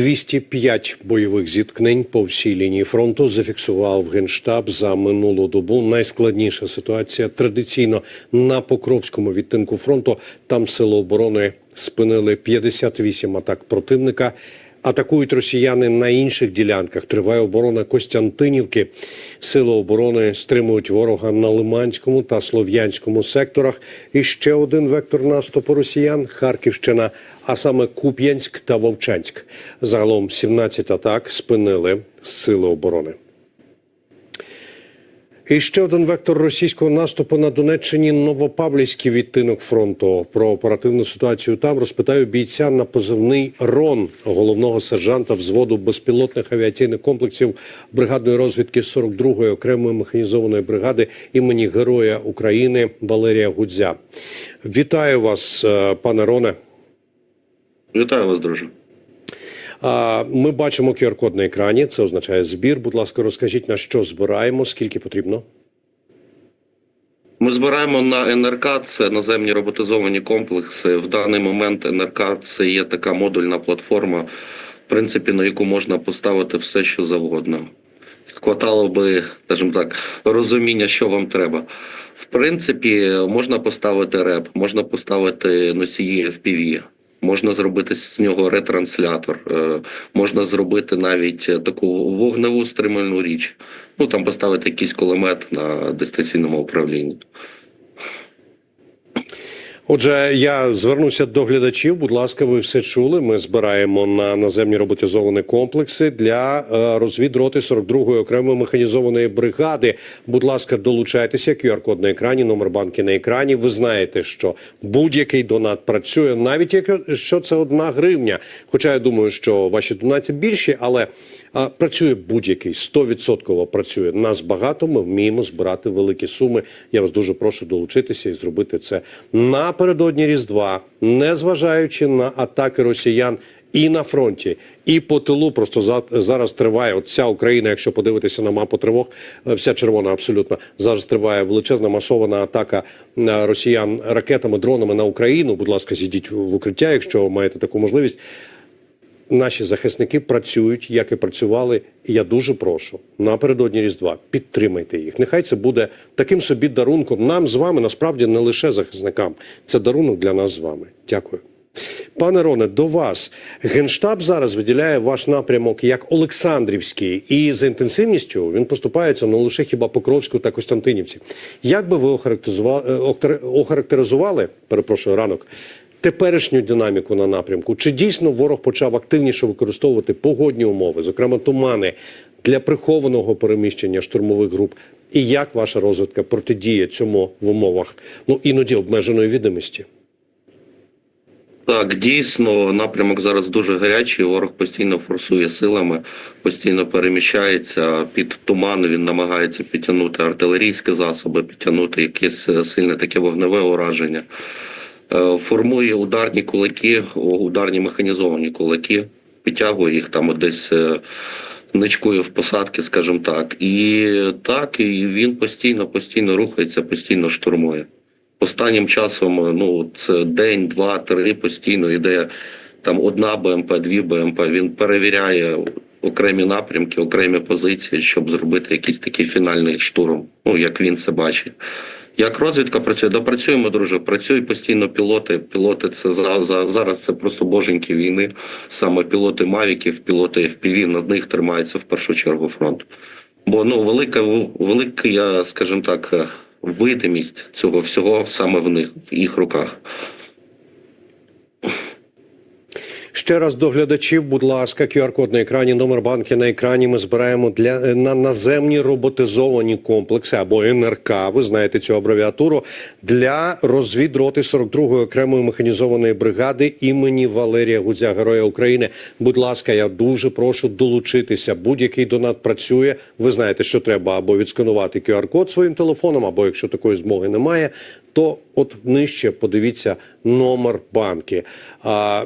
205 бойових зіткнень по всій лінії фронту зафіксував генштаб за минулу добу. Найскладніша ситуація традиційно на Покровському відтинку фронту. Там сили оборони спинили 58 атак противника. Атакують росіяни на інших ділянках. Триває оборона Костянтинівки. Сили оборони стримують ворога на Лиманському та Слов'янському секторах. І ще один вектор наступу росіян Харківщина, а саме Куп'янськ та Вовчанськ. Загалом 17 атак спинили сили оборони. І ще один вектор російського наступу на Донеччині Новопавлівський відтинок фронту. Про оперативну ситуацію там розпитаю бійця на позивний Рон, головного сержанта взводу безпілотних авіаційних комплексів бригадної розвідки 42-ї окремої механізованої бригади імені Героя України Валерія Гудзя. Вітаю вас, е, пане Роне. Вітаю вас, друже. Ми бачимо QR-код на екрані. Це означає збір. Будь ласка, розкажіть на що збираємо, скільки потрібно. Ми збираємо на НРК, це наземні роботизовані комплекси. В даний момент НРК це є така модульна платформа, в принципі, на яку можна поставити все, що завгодно. Хватало би, скажімо так, розуміння, що вам треба. В принципі, можна поставити реп, можна поставити носії FPV, можна зробити з нього ретранслятор, е, можна зробити навіть таку вогневу стримальну річ. Ну там поставити якийсь кулемет на дистанційному управлінні. Отже, я звернуся до глядачів. Будь ласка, ви все чули. Ми збираємо на наземні роботизовані комплекси для е, розвідроти 42-ї окремої механізованої бригади. Будь ласка, долучайтеся. QR-код на екрані, номер банки на екрані. Ви знаєте, що будь-який донат працює, навіть якщо це одна гривня. Хоча я думаю, що ваші донати більші, але а, працює будь-який 100% працює. Нас багато. Ми вміємо збирати великі суми. Я вас дуже прошу долучитися і зробити це напередодні Різдва, не зважаючи на атаки росіян. І на фронті, і по тилу просто за, зараз триває от вся Україна. Якщо подивитися на мапу тривог, е, вся червона абсолютно зараз триває величезна масована атака е, росіян ракетами, дронами на Україну. Будь ласка, зійдіть в укриття, якщо маєте таку можливість. Наші захисники працюють, як і працювали. І я дуже прошу напередодні Різдва підтримайте їх. Нехай це буде таким собі дарунком. Нам з вами насправді не лише захисникам. Це дарунок для нас з вами. Дякую. Пане Роне, до вас генштаб зараз виділяє ваш напрямок як Олександрівський, і за інтенсивністю він поступається не лише хіба Покровську та Костянтинівці. Як би ви охарактеризували, е, охарактеризували перепрошую ранок теперішню динаміку на напрямку? Чи дійсно ворог почав активніше використовувати погодні умови, зокрема тумани, для прихованого переміщення штурмових груп? І як ваша розвідка протидіє цьому в умовах ну іноді обмеженої відомості? Так, дійсно, напрямок зараз дуже гарячий. Ворог постійно форсує силами, постійно переміщається під туман. Він намагається підтягнути артилерійські засоби, підтягнути якесь е, сильне таке вогневе ураження. Е, Формує ударні кулаки, ударні механізовані кулаки, підтягує їх там десь. е, Ничкує в посадки, скажімо так, і так, і він постійно, постійно рухається, постійно штурмує. Останнім часом, ну це день, два, три постійно йде там одна БМП, дві БМП. Він перевіряє окремі напрямки, окремі позиції, щоб зробити якийсь такий фінальний штурм. Ну як він це бачить. Як розвідка працює, допрацюємо, друже. Працюють постійно пілоти. Пілоти це за, за зараз. Це просто боженьки війни. Саме пілоти Мавіків, пілоти FPV, над них тримається в першу чергу фронт. Бо ну велика, велика, скажімо так, е, видимість цього всього саме в них, в їх руках. Ще раз до глядачів, будь ласка, QR-код на екрані, номер банки на екрані. Ми збираємо для е, на наземні роботизовані комплекси або НРК. Ви знаєте цю абревіатуру для розвідроти 42-ї окремої механізованої бригади імені Валерія Гудзя, Героя України. Будь ласка, я дуже прошу долучитися. Будь-який донат працює. Ви знаєте, що треба або відсканувати QR-код своїм телефоном, або якщо такої змоги немає, то от нижче подивіться номер банки. А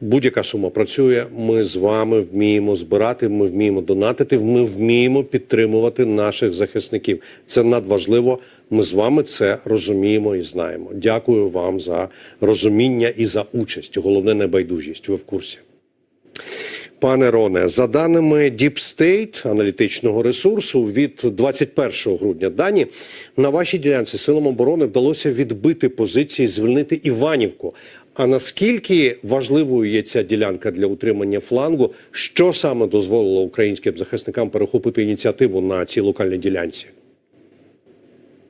будь-яка сума працює. Ми з вами вміємо збирати, ми вміємо донатити, ми вміємо підтримувати наших захисників. Це надважливо. Ми з вами це розуміємо і знаємо. Дякую вам за розуміння і за участь. Головне небайдужість. Ви в курсі. Пане Роне, за даними Deep State, аналітичного ресурсу, від 21 грудня дані на вашій ділянці силам оборони вдалося відбити позиції, звільнити Іванівку. А наскільки важливою є ця ділянка для утримання флангу? Що саме дозволило українським захисникам перехопити ініціативу на цій локальній ділянці?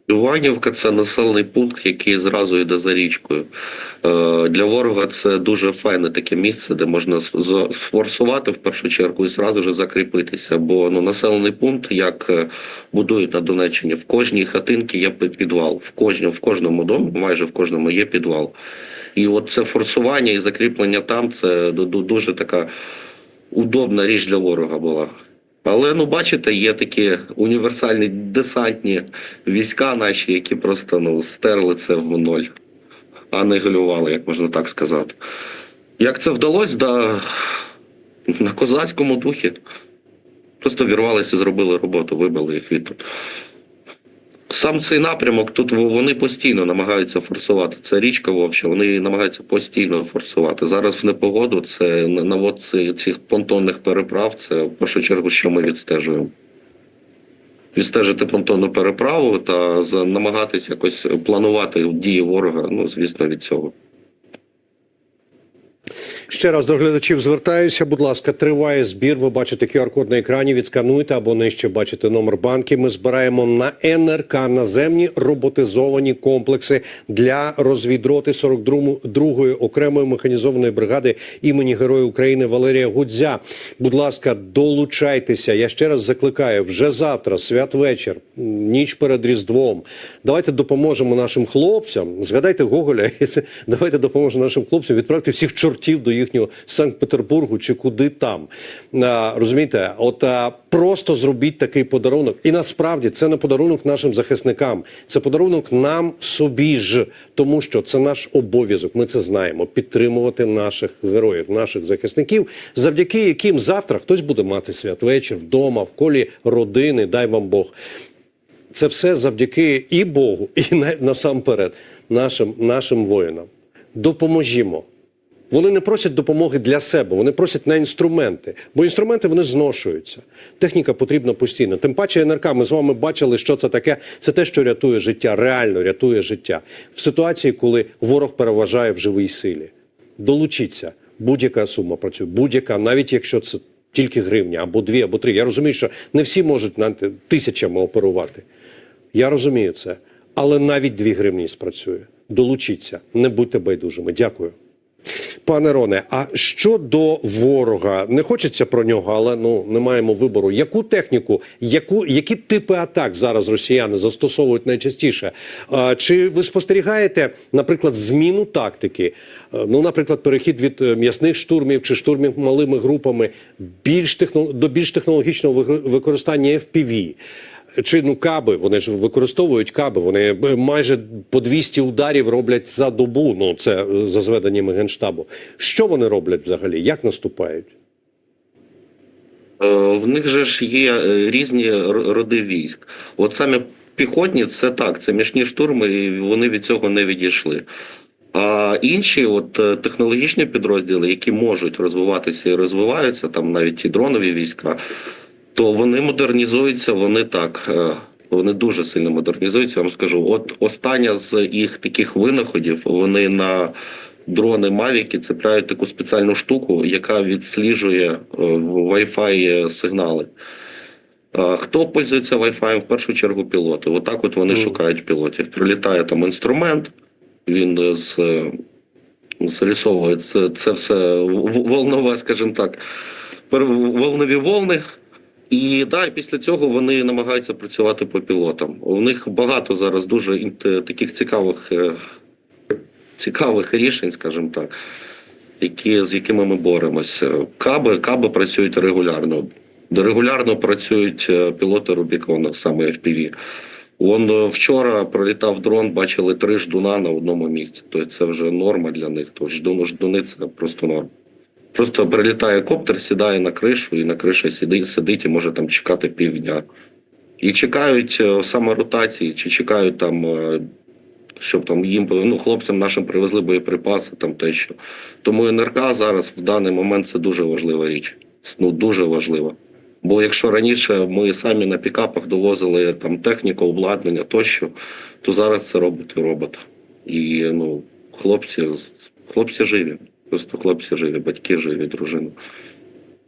Іванівка це населений пункт, який зразу йде за річкою. Е, Для ворога це дуже файне таке місце, де можна сфорсувати в першу чергу і зразу ж закріпитися. Бо ну населений пункт, як е, будують на Донеччині, в кожній хатинці є підвал, в кожному, в кожному домі, майже в кожному є підвал. І от це форсування і закріплення там це ду- ду- дуже така удобна річ для ворога була. Але ну бачите, є такі універсальні десантні війська наші, які просто ну стерли це в ноль, анігілювали, як можна так сказати. Як це вдалося? Да, на козацькому духі. Просто вірвалися, зробили роботу, вибили їх від. Сам цей напрямок тут вони постійно намагаються форсувати. Це річка Вовча, вони намагаються постійно форсувати. Зараз в непогоду це на- навод цих понтонних переправ. Це в першу чергу, що ми відстежуємо. Відстежити понтонну переправу та намагатися якось планувати дії ворога. Ну, звісно, від цього. Ще раз до глядачів звертаюся. Будь ласка, триває збір. Ви бачите QR-код на екрані. Відскануйте або нижче бачите номер банки. Ми збираємо на НРК наземні роботизовані комплекси для розвідроти 42-ї окремої механізованої бригади імені Героя України Валерія Гудзя. Будь ласка, долучайтеся. Я ще раз закликаю вже завтра, святвечір, ніч перед Різдвом. Давайте допоможемо нашим хлопцям. Згадайте Гоголя. Давайте допоможемо нашим хлопцям. Відправте всіх чортів до їхнього Санкт-Петербургу чи куди там. А, розумієте, от а, просто зробіть такий подарунок. І насправді це не подарунок нашим захисникам, це подарунок нам собі ж, тому що це наш обов'язок. Ми це знаємо. Підтримувати наших героїв, наших захисників, завдяки яким завтра хтось буде мати святвечір вдома, в колі родини. Дай вам Бог. Це все завдяки і Богу, і насамперед нашим, нашим воїнам. Допоможімо. Вони не просять допомоги для себе, вони просять на інструменти, бо інструменти вони зношуються. Техніка потрібна постійно. Тим паче НРК, ми з вами бачили, що це таке. Це те, що рятує життя, реально рятує життя в ситуації, коли ворог переважає в живій силі. Долучіться. Будь-яка сума працює, будь-яка, навіть якщо це тільки гривня, або дві, або три. Я розумію, що не всі можуть знаєте, тисячами оперувати. Я розумію це. Але навіть дві гривні спрацює. Долучіться, не будьте байдужими. Дякую. Пане Роне, а що до ворога? Не хочеться про нього, але ну не маємо вибору. Яку техніку, яку, які типи атак зараз росіяни застосовують найчастіше? А, чи ви спостерігаєте, наприклад, зміну тактики? Е, Ну, наприклад, перехід від е, м'ясних штурмів чи штурмів малими групами більш техно, до більш технологічного викор- використання FPV? Чи ну каби, вони ж використовують каби. Вони майже по 200 ударів роблять за добу. Ну це е, за зведеннями генштабу. Що вони роблять взагалі? Як наступають? Е, В них же ж є е, різні роди військ. От саме піхотні це так, це мішні штурми, і вони від цього не відійшли. А інші, от технологічні підрозділи, які можуть розвиватися і розвиваються, там навіть ті дронові війська, то вони модернізуються, вони так. е, Вони дуже сильно модернізуються. Я вам скажу, от остання з їх таких винаходів, вони на дрони Мавіки цепляють таку спеціальну штуку, яка відсліджує е, в Wi-Fi сигнали. Хто пользується Wi-Fi? В першу чергу пілоти. Отак от вони шукають пілотів. Прилітає там інструмент, він е, з е, це, це все волнове, скажімо так, волнові волни. І да, і після цього вони намагаються працювати по пілотам. У них багато зараз дуже таких цікавих, е, цікавих рішень, скажімо так, які, з якими ми боремося. Каби, каби працюють регулярно. Регулярно працюють е, пілоти Рубікону, саме FPV. Вон е, вчора пролітав дрон, бачили три ждуна на одному місці. Тобто це вже норма для них. То ждуни, ждуни це просто норма. Просто прилітає коптер, сідає на кришу, і на криші сидить, сидить і може там чекати півдня. І чекають е, саме ротації, чи чекають там, е, щоб там їм ну, хлопцям нашим привезли боєприпаси, там те що. Тому НРК зараз в даний момент це дуже важлива річ. ну дуже важлива. Бо якщо раніше ми самі на пікапах довозили там техніку, обладнання тощо, то зараз це робить робот. І ну, хлопці, хлопці живі. Просто хлопці живі, батьки живі, дружини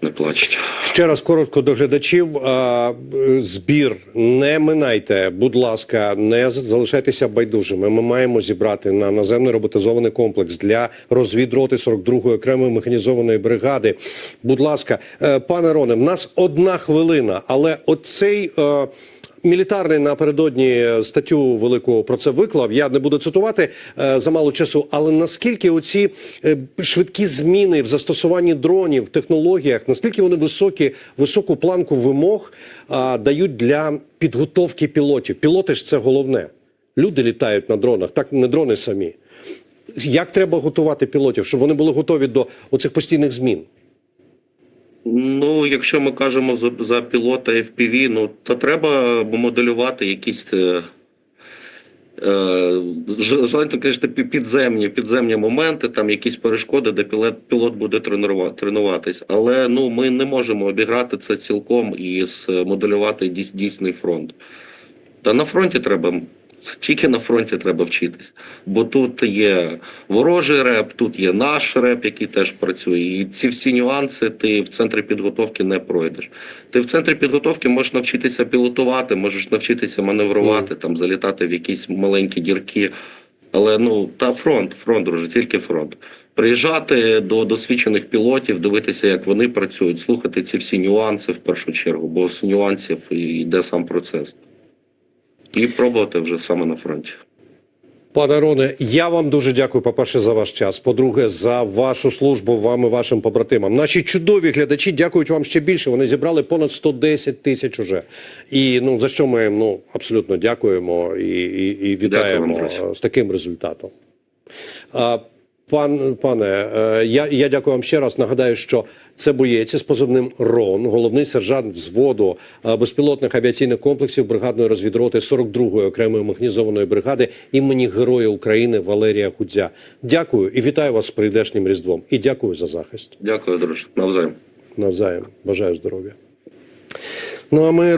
не плачуть. Ще раз коротко до глядачів. Е, Збір не минайте, будь ласка, не залишайтеся байдужими. Ми маємо зібрати на наземний роботизований комплекс для розвідроти 42-ї окремої механізованої бригади. Будь ласка, е, пане Роне, в нас одна хвилина, але оцей. Е, Мілітарний напередодні статтю велику про це виклав. Я не буду цитувати е, за мало часу. Але наскільки оці е, швидкі зміни в застосуванні дронів, в технологіях, наскільки вони високі, високу планку вимог а, дають для підготовки пілотів? Пілоти ж це головне. Люди літають на дронах, так не дрони самі. Як треба готувати пілотів, щоб вони були готові до оцих постійних змін? Ну, якщо ми кажемо за, за пілота FPV, ну то треба моделювати якісь. Е, е, Желательно, звісно, підземні, підземні моменти, там якісь перешкоди, де пілот, пілот буде тренувати, тренуватись. Але ну ми не можемо обіграти це цілком і моделювати дійсний фронт. Та на фронті треба. Тільки на фронті треба вчитись, бо тут є ворожий реп, тут є наш реп, який теж працює. І ці всі нюанси ти в центрі підготовки не пройдеш. Ти в центрі підготовки можеш навчитися пілотувати, можеш навчитися маневрувати, там залітати в якісь маленькі дірки. Але ну та фронт, фронт, друже, тільки фронт. Приїжджати до досвідчених пілотів, дивитися, як вони працюють, слухати ці всі нюанси в першу чергу, бо з нюансів йде сам процес. І пробувати вже саме на фронті. Пане Роне, я вам дуже дякую, по-перше, за ваш час. По-друге, за вашу службу вам і вашим побратимам. Наші чудові глядачі дякують вам ще більше. Вони зібрали понад 110 тисяч уже. І ну за що ми ну абсолютно дякуємо і, і, і вітаємо Дякую вам, з таким результатом. А, Пан пане, е, я, я дякую вам ще раз. Нагадаю, що це боєць із позивним РОН, головний сержант взводу е, безпілотних авіаційних комплексів бригадної розвідроти 42-ї окремої механізованої бригади імені Героя України Валерія Худзя. Дякую і вітаю вас з прийдешнім різдвом. І дякую за захист. Дякую, друже. Навзаєм. Навзаєм. Бажаю здоров'я. Ну а ми